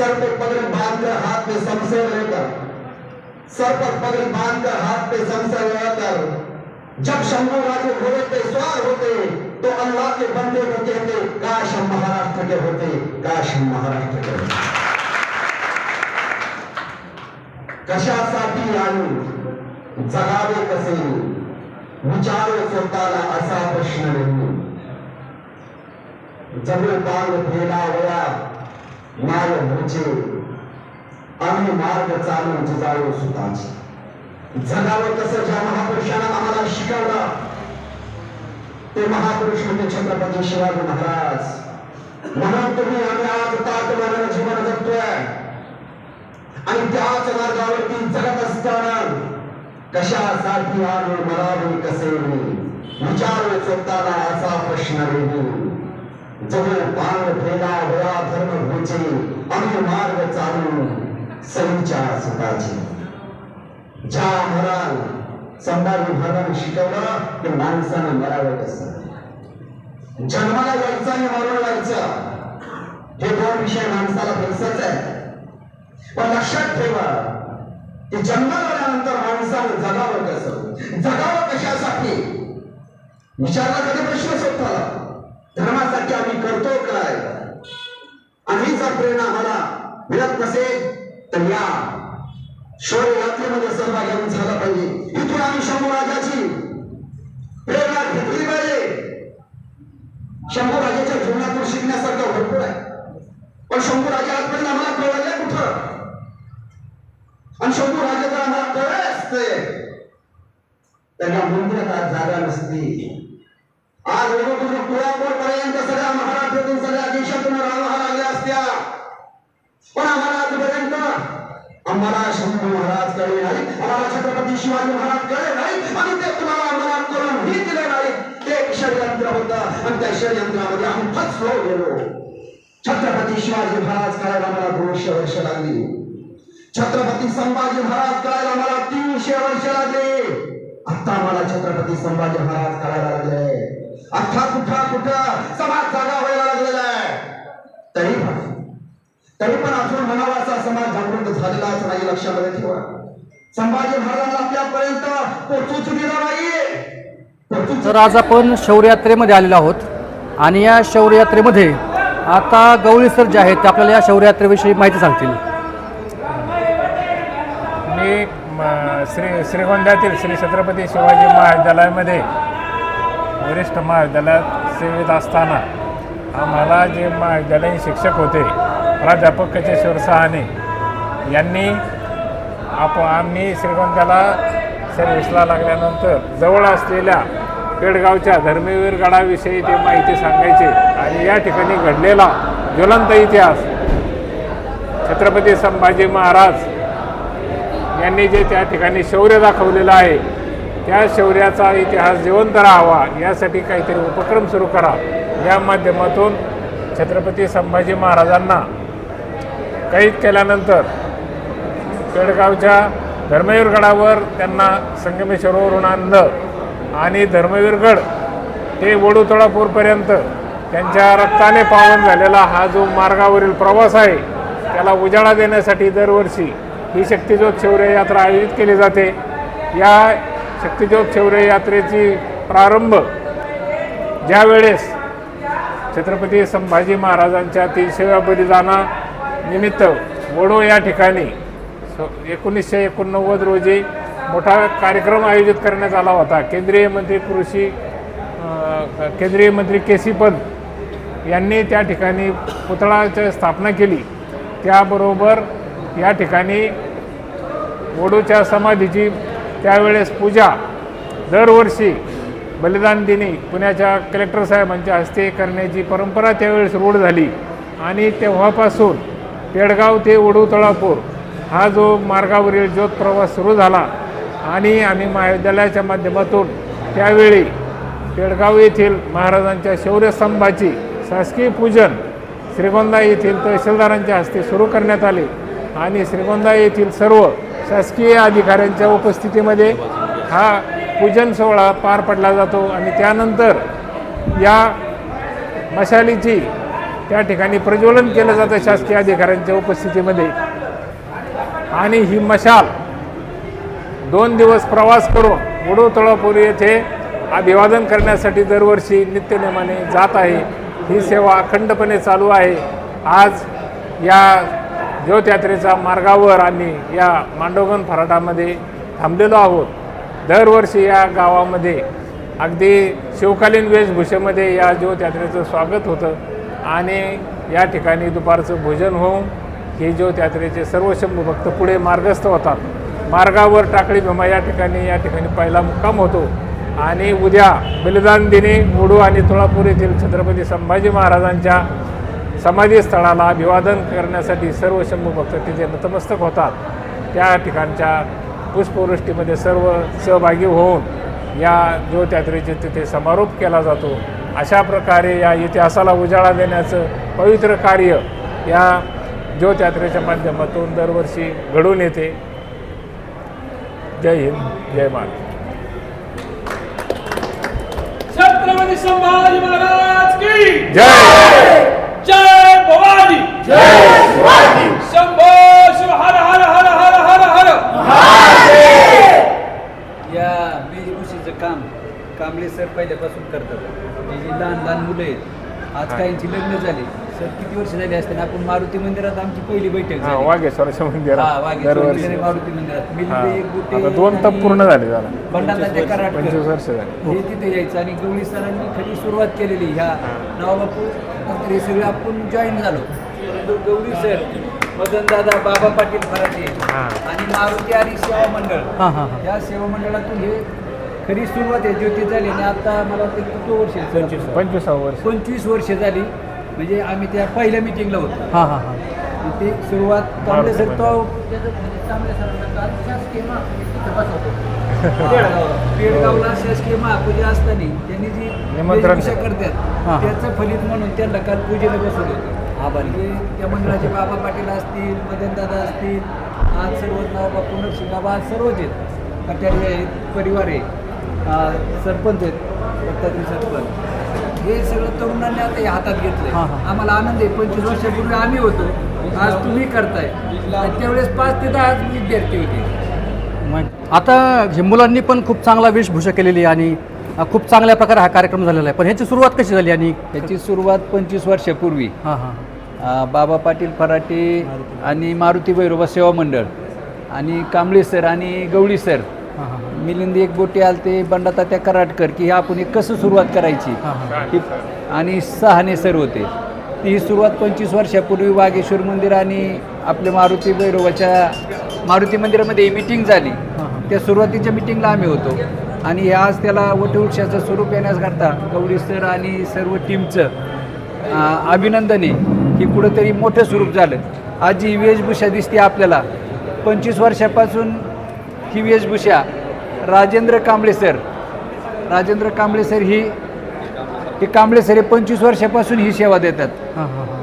Sir पे पगड़ी बांधकर हाथ में शमशेर लेकर सर पर पगड़ी बांधकर हाथ पे शमशेर लेकर जब शंभू राजे घोड़े पे सवार होते तो अल्लाह के बंदे को कहते, काश हम महाराष्ट्र के होते, काश हम महाराष्ट्र के होते। कशासाठी आणि जगावे कसे, विचारो स्वतःला असा प्रश्न नाही। जगू पांग फेला वया मार्ग म्हणजे आम्ही मार्ग चालून जिजाऊ सुताची. जगावं कसं ज्या महापुरुषांना आम्हाला शिकवलं ते महापुरुष म्हणजे छत्रपती शिवाजी महाराज. म्हणून तुम्ही आम्ही आज ताटमानानं जीवन जगतोय. आणि त्याच मार्गावरती जगत असताना कशासाठी आलो मरावे कसे? विचार स्वतःला असा प्रश्न वेगळी जवळ मार्ग फेला वया धर्म भोचे आम्ही मार्ग चालू सईच्या सुखाची. ज्या मराल संभाजी महाराजांनी शिकवलं की माणसानं मरावं कसं? जन्माला जायचं आणि मरून जायचं हे दोन विषय माणसाला फिक्सच आहे पण लक्षात ठेवा की जन्माला आल्यानंतर माणसानं जगावं कसं? जगावं कशासाठी? विचारला कधी प्रश्न होता धर्मासाठी आम्ही करतो काय? आम्ही जर प्रेरणा आम्हाला मिळत नसेल तर या शौर्य यात्रेमध्ये सहभागी झाला पाहिजे. इथून आम्ही शंभू राजाची प्रेरणा घेतली पाहिजे. शंभू राजाच्या जीवनातून शिकण्यासारखं भरपूर आहे. पण शंभू राजा आजपर्यंत आम्हाला कळलं कुठं? आणि शंभू राजा जर आम्हाला कळलं असते तर या मंदिरात आज जागा नसती. आज लोक कोल्हापूर पर्यंत सगळ्या महाराष्ट्रातून सगळ्या देशातून राहावा लागल्या असत्या. पण आम्हाला आजपर्यंत आम्हाला शंभू महाराज कळले नाही आम्हाला छत्रपती शिवाजी महाराज कळले नाही आणि ते तुम्हाला आम्हाला करून ही दिले नाही ते एक षडयंत्र होत. आणि त्या षडयंत्रामध्ये आम्ही फसलो गेलो. छत्रपती शिवाजी महाराज करायला आम्हाला दोनशे वर्ष लागली. छत्रपती संभाजी महाराज करायला आम्हाला तीनशे वर्ष लागले. आता आम्हाला छत्रपती संभाजी महाराज करायला लागले. अख्खा कुठा कुठं समाज जागा व्हायला लागलेला आहे. तरी पण तरी पण अजून म्हणावा असा समाज जागृत झालेलाच नाही लक्षामध्ये ठेवा. संभाजी महाराजांना आपल्यापर्यंत पोचूच दिला पोचूच तर आज आपण शौर्यात्रेमध्ये आलेलो आहोत. आणि या शौर्यात्रेमध्ये आता गवळी सर जे आहेत ते आपल्याला या शौर्यात्रेविषयी माहिती सांगतील. मी म, श्री श्रीगोंद्यातील श्री छत्रपती शिवाजी महाविद्यालयामध्ये वरिष्ठ महाविद्यालयात सेवेत असताना आम्हाला जे महाविद्यालयीन शिक्षक होते प्राध्यापक कचेश्वर सहाने यांनी आप आम्ही श्रीगोंद्याला सर्विसला लागल्यानंतर जवळ असलेल्या पेडगावच्या धर्मवीर गडाविषयी ते माहिती सांगायचे. आणि या ठिकाणी घडलेला ज्वलंत इतिहास छत्रपती संभाजी महाराज यांनी जे त्या ठिकाणी शौर्य दाखवलेलं आहे त्या शौर्याचा इतिहास जिवंत राहावा यासाठी काहीतरी उपक्रम सुरू करा. या माध्यमातून छत्रपती संभाजी महाराजांना कैद केल्यानंतर पेडगावच्या धर्मवीरगडावर त्यांना संगमेश्वरवरून आणलं आणि धर्मवीरगड ते वडुतळापूरपर्यंत त्यांच्या रक्ताने पावन झालेला हा जो मार्गावरील प्रवास आहे त्याला उजाळा देण्यासाठी दरवर्षी ही शक्तिज्योत शौर्य यात्रा आयोजित केली जाते. या शक्तिज्योत शौर्य यात्रेची प्रारंभ ज्या वेळेस छत्रपती संभाजी महाराजांच्या तीनशेव्या बलिदाना निमित्त वडो या ठिकाणी एकोणीसशे एकोणनव्वद रोजी मोठा कार्यक्रम आयोजित करण्यात आला होता. केंद्रीय मंत्री कृषी केंद्रीय मंत्री के सी पंत यांनी त्या ठिकाणी पुतळाची स्थापना केली. त्याबरोबर या ठिकाणी वडूच्या समाधीची त्यावेळेस पूजा दरवर्षी बलिदान दिनी पुण्याच्या कलेक्टर साहेबांच्या हस्ते करण्याची परंपरा त्यावेळेस रूढ झाली. आणि तेव्हापासून पेडगाव ते वडू तळापूर हा जो मार्गावरील ज्योत प्रवास सुरू झाला आणि आम्ही महाविद्यालयाच्या माध्यमातून त्यावेळी पेडगाव येथील महाराजांच्या शौर्यस्तंभाची शासकीय पूजन श्रीगोंदा येथील तहसीलदारांच्या हस्ते सुरू करण्यात आले. आणि श्रीगोंदा येथील सर्व शासकीय अधिकाऱ्यांच्या उपस्थितीमध्ये हा पूजन सोहळा पार पडला जातो आणि त्यानंतर या मशालीची त्या ठिकाणी प्रज्वलन केलं जातं शासकीय अधिकाऱ्यांच्या उपस्थितीमध्ये. आणि ही मशाल दोन दिवस प्रवास करून उडो येथे अभिवादन करण्यासाठी दरवर्षी नित्यनेमाने जात आहे. ही सेवा अखंडपणे चालू आहे. आज या ज्योतयात्रेचा मार्गावर आम्ही या मांडोगन फराटामध्ये थांबलेलो आहोत. दरवर्षी या गावामध्ये अगदी शिवकालीन वेशभूषेमध्ये या ज्योतयात्रेचं स्वागत होतं आणि या ठिकाणी दुपारचं भोजन होऊन हे ज्योतयात्रेचे सर्व शंभू भक्त पुढे मार्गस्थ होतात. मार्गावर टाकळी भीमा या ठिकाणी या ठिकाणी पहिला मुक्काम होतो. आणि उद्या बलिदान दिनी मुडू आणि तुळापूर येथील छत्रपती संभाजी महाराजांच्या समाधी स्थळाला अभिवादन करण्यासाठी सर्व शंभू भक्त तिथे नतमस्तक होतात. त्या ठिकाणच्या पुष्पवृष्टीमध्ये सर्व सहभागी होऊन या ज्योतयात्रेचे तिथे समारोप केला जातो. अशा प्रकारे या इतिहासाला उजाळा देण्याचं पवित्र कार्य या ज्योतयात्रेच्या माध्यमातून दरवर्षी घडून येते. जय हिंद जय महाराज छत्रपती संभाजी महाराज की जय जय! भवानी जय शंभो शिव हर हर हर हर हर हर या वेशभूषेचं काम कांबळे सर पहिल्यापासून करतात. हे जी लहान लहान मुलं आहेत आज काहींची लग्न झाले. वर्ष झाली असते आपण मारुती मंदिरात आमची पहिली बैठक हा झाली. वाघेश्वराच्या हा, मंदिरात वाघेश्वर दरवर्षी. मंदिर, मारुती मंदिरात. हा. गुटे आता दोन तप पूर्ण झाले जरा. बंडातात्या कराडकर पंचवीस वर्ष झाले. हे तिथे यायचं आणि गवळी सरांनी खरी सुरुवात केलेली. ह्या नावाबापू हे सगळे आपण जॉईन झालो. परंतु गौरी सर मदन दादा बाबा पाटील फराटे हा. आणि मारुती आणि सेवा मंडळ. हां हां हां. या सेवा मंडळातून हे खरी सुरुवात आहे ज्योती झाली आणि आता मला वाटतं किती वर्ष पंचवीस. पंचवीसावं वर्ष. पंचवीस वर्ष झाली. म्हणजे आम्ही त्या पहिल्या मिटिंगला होतो हां हां हां ते सुरुवात कांबळे सर तो कांबळे सरांना काल शासकीय. पेडगावला. पेडगावला शासकीय महापूजा असताना त्यांनी जी निमंत्रण. हां. करतात त्याचं फलित म्हणून त्यांना काल पूजेला बसवलं होतं आभारी त्या मंडळाचे बाबा पाटील असतील मदनदादा असतील आज सर्व नाव बापू नरसिंगाबा आज सर्वच आहेत कट्यारी आहेत परिवार आहे सरपंच आहेत दत्ताजी सरपंच हे सगळं तरुणांनी आता हे हातात घेतलंय. हां, हां. आम्हाला आनंद आहे. पंचवीस वर्षापूर्वी आम्ही होतो. आज तुम्ही करताय. आणि त्यावेळेस पाच ते दहा विद्यार्थी होते. मग आता हे मुलांनी पण खूप चांगला वेशभूषा केलेली आहे आणि अ, खूप चांगल्या प्रकारे हा कार्यक्रम झालेला आहे. पण ह्याची सुरुवात कशी झाली आणि त्याची सुरुवात पंचवीस वर्षापूर्वी. हां हां. अं, बाबा पाटील फराटे आणि मारुती भैरोबा सेवा मंडळ आणि कांबळे सर आणि गवळी सर. हां हां. मिलिंद एक गोटे आलते बंडातात्या कराडकर की हे आपण एक कसं सुरुवात करायची? हां हां. ही आणि सहाने सर होते. ती ही सुरुवात पंचवीस वर्षापूर्वी वाघेश्वर मंदिर आणि आपल्या मारुती भैरवाच्या मारुती मंदिरामध्ये मिटिंग झाली. हां. त्या सुरुवातीच्या मिटिंगला आम्ही होतो. आणि हे आज त्याला वटवृक्षाचं स्वरूप येण्याकरता गौरी सर आणि सर्व टीमचं अं, अभिनंदन आहे की कुठंतरी मोठं स्वरूप झालं. आज जी वेशभूषा दिसते आपल्याला पंचवीस वर्षापासून ही वेशभूषा राजेंद्र कांबळे सर. राजेंद्र कांबळे सर ही हे कांबळे सर हे पंचवीस वर्षापासून ही सेवा देतात.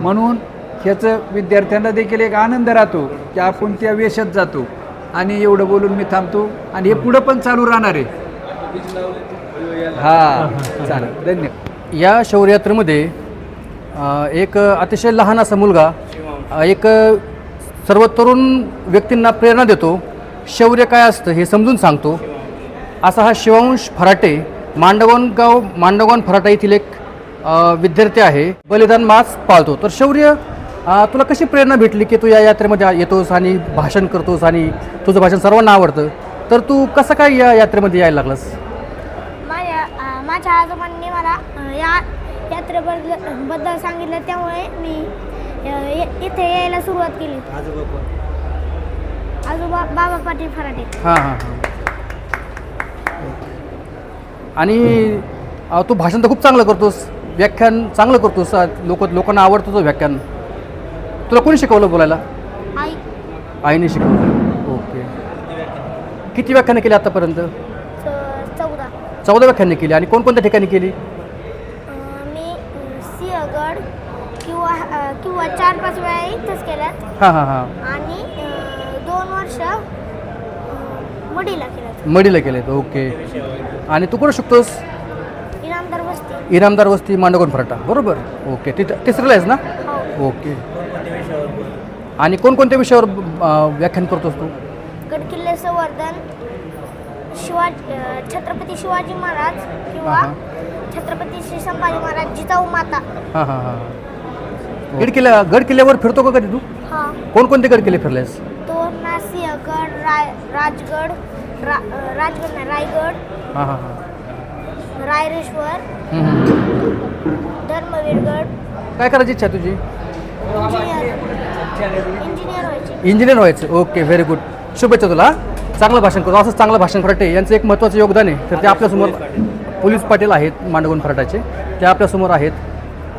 म्हणून ह्याचं विद्यार्थ्यांना देखील एक आनंद राहतो की आपण त्या वेशात जातो. आणि एवढं बोलून मी थांबतो. आणि हे पुढं पण चालू राहणार आहे. हा चालेल. धन्यवाद या शौर्यात्रेमध्ये एक अतिशय लहान असा मुलगा एक सर्व तरुण व्यक्तींना प्रेरणा देतो. शौर्य काय असतं हे समजून सांगतो. असा हा शिवांश फराटे मांडवण गाव मांडवण फराटा येथील एक विद्यार्थी आहे. बलिदान मास पाळतो. तर शौर्य तुला कशी प्रेरणा भेटली की तू या यात्रेमध्ये येतोस आणि भाषण करतोस आणि तुझं भाषण सर्वांना आवडतं? तर तू कसं काय या यात्रेमध्ये यायला लागलास? माझ्या माझ्या आजोबांनी मला या यात्रेबद्दल बद्दल सांगितलं. त्यामुळे मी इथे यायला सुरुवात केली. आजोबा बाबा पाटील फराटे. हां हां हां. आणि तू भाषण तर खूप चांगलं करतोस. व्याख्यान चांगलं करतोस. लोक लोकांना आवडतं तुझं व्याख्यान. तुला कोणी शिकवलं बोलायला? आई. आईने शिकवलं. ओके. किती व्याख्यानं केली आतापर्यंत? चौदा. चौदा व्याख्यानं केली. आणि कोणकोणत्या ठिकाणी केली? मी सिंहगड किंवा चार पाच वेळा इथंच केल्यात. हां हां हां. आणि अ, दोन वर्ष अ, मडीला मडीला केलेत ओके. आणि तू कुठं शिकतोस? इनामदार बसते इनामदार वस्ती फराटा. बरोबर? ओके. तिथं तिसरीला आहेस ना? हो. ओके. आणि कोणकोणत्या विषयावर अ, व्याख्यान करतोस तू? गडकिल्ले संवर्धन शिवाजी अं, छत्रपती शिवाजी महाराज किंवा हा, छत्रपती श्री संभाजी महाराज जिजाऊ माता. हां हां हां. गड किल्ला गड किल्ल्यावर फिरतो का कधी तू? हा. कोणकोणते गड किल्ले फिरलेस? सिंहगड राय राजगड रा राजगड नाही रायगड. हां हां हां. रायरेश्वर. हम्म. धर्मवीरगड. काय करायची इच्छा तुझी? इंजिनियर इंजिनियर व्हायचे. इंजिनियर व्हायचं. ओके व्हेरी गुड शुभेच्छा तुला. हां? चांगलं भाषण करतो असंच चांगलं भाषण फराटे यांचं एक महत्त्वाचं योगदान आहे. तर ते आपल्यासमोर पोलीस पाटील आहेत मांडवून फराटाचे. ते आपल्यासमोर आहेत.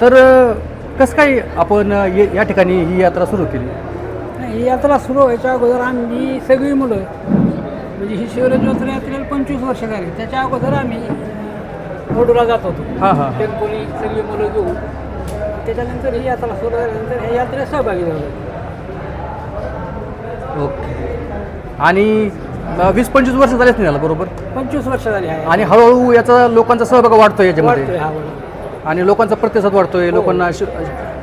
तर अं, कसं काय आपण अं, ये- या ठिकाणी ही यात्रा सुरू केली? ही यात्रा सुरू व्हायच्या अगोदर आम्ही सगळी मुलं म्हणजे ही शिवराज यात्रा यात्रेला पंचवीस वर्ष झाली. त्याच्या अगोदर आम्ही वडूला जात होतो. हां हां टेम्पोनी सगळी मुलं घेऊ त्याच्यानंतर ही यात्रा सुरू झाल्यानंतर ह्या यात्रेत सहभागी झालो. ओके. आणि अं, वीस पंचवीस वर्ष झालेच नाही झालं बरोबर? पंचवीस वर्ष झाली आहे. आणि हळूहळू याचा लोकांचा सहभाग वाढतोय याच्यामध्ये. हा. आणि लोकांचा प्रतिसाद वाढतोय लोकांना श-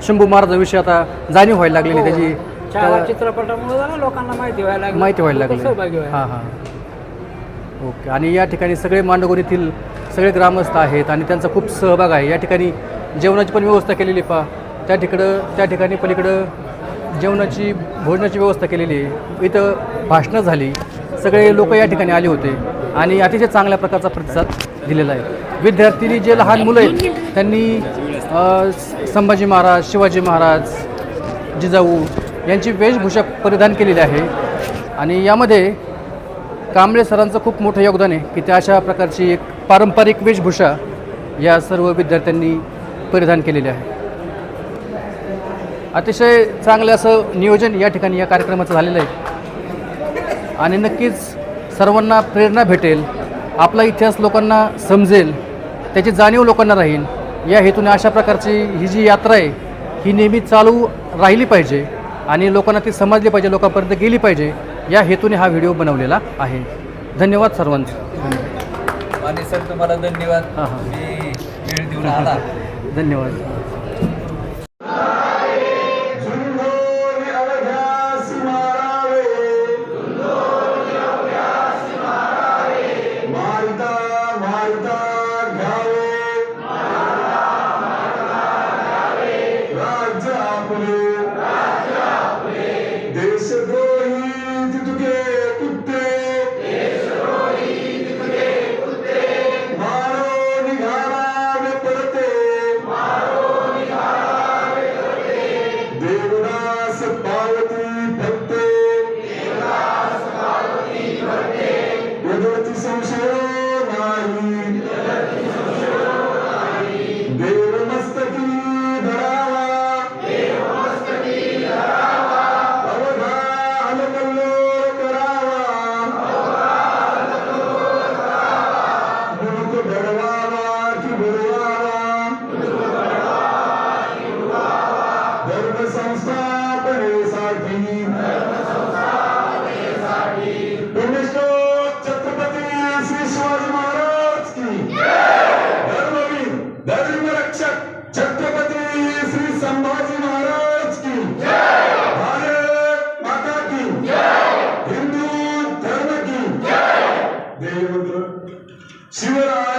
शंभू महाराजांविषयी आता जाणीव व्हायला लागलेली हो. त्याची छावा चित्रपटामुळे जरा लोकांना माहिती व्हायला लागली. माहिती व्हायला लोकं लागली. सहभागी व्हायला हां. हां ओके. आणि या ठिकाणी सगळे मांडगोरीतील सगळे ग्रामस्थ आहेत आणि त्यांचा खूप सहभाग आहे. या ठिकाणी जेवणाची पण व्यवस्था केलेली पहा. त्या ठिकडं त्या ठिकाणी पलीकडं जेवणाची भोजनाची व्यवस्था केलेली आहे. इथं भाषणं झाली. सगळे लोक या ठिकाणी आले होते. आणि अतिशय चांगल्या प्रकारचा प्रतिसाद दिलेला आहे. विद्यार्थ्यांनी जे लहान मुलं आहेत त्यांनी अ, संभाजी महाराज शिवाजी महाराज जिजाऊ यांची वेशभूषा परिधान केलेली आहे. आणि यामध्ये कांबळे सरांचं खूप मोठं योगदान आहे की त्या अशा प्रकारची एक पारंपरिक वेशभूषा या सर्व विद्यार्थ्यांनी परिधान केलेली आहे. अतिशय चांगलं असं नियोजन या ठिकाणी या कार्यक्रमाचं झालेलं आहे. आणि नक्कीच सर्वांना प्रेरणा भेटेल आपला इतिहास लोकांना समजेल त्याची जाणीव लोकांना राहील या हेतूने अशा प्रकारची ही जी यात्रा आहे ही नेहमी चालू राहिली पाहिजे. आणि लोकांना ती समजली पाहिजे लोकांपर्यंत गेली पाहिजे या हेतूने हा व्हिडिओ बनवलेला आहे. धन्यवाद सर्वांचे. आणि सर तुम्हाला धन्यवाद. हां हां. धन्यवाद. சிவராய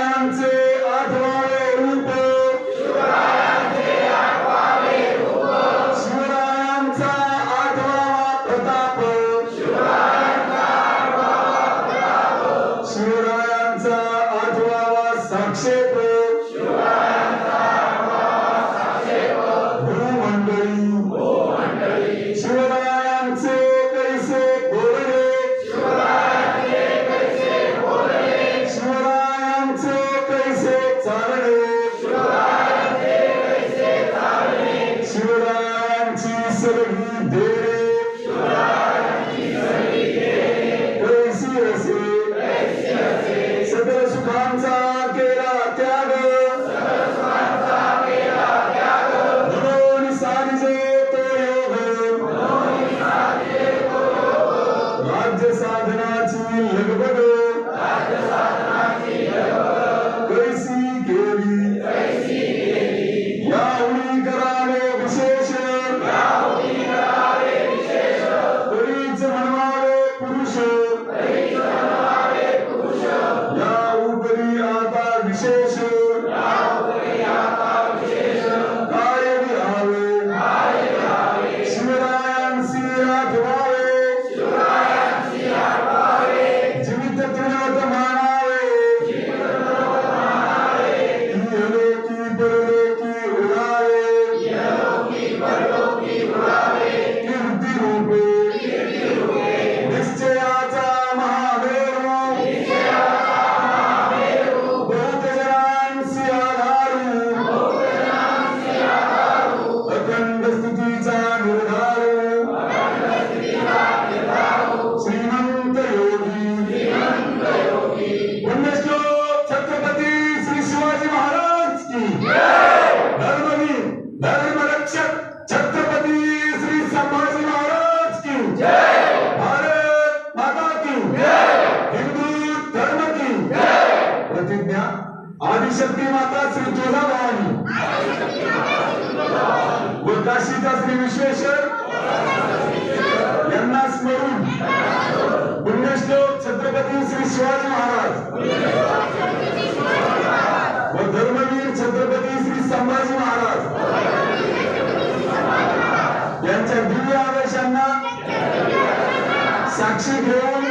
सर्वी छत्रपती श्री शिवाजी महाराज. व धर्मवीर छत्रपती श्री संभाजी महाराज. यांच्या दिव्य आदेशांना साक्षी घेऊन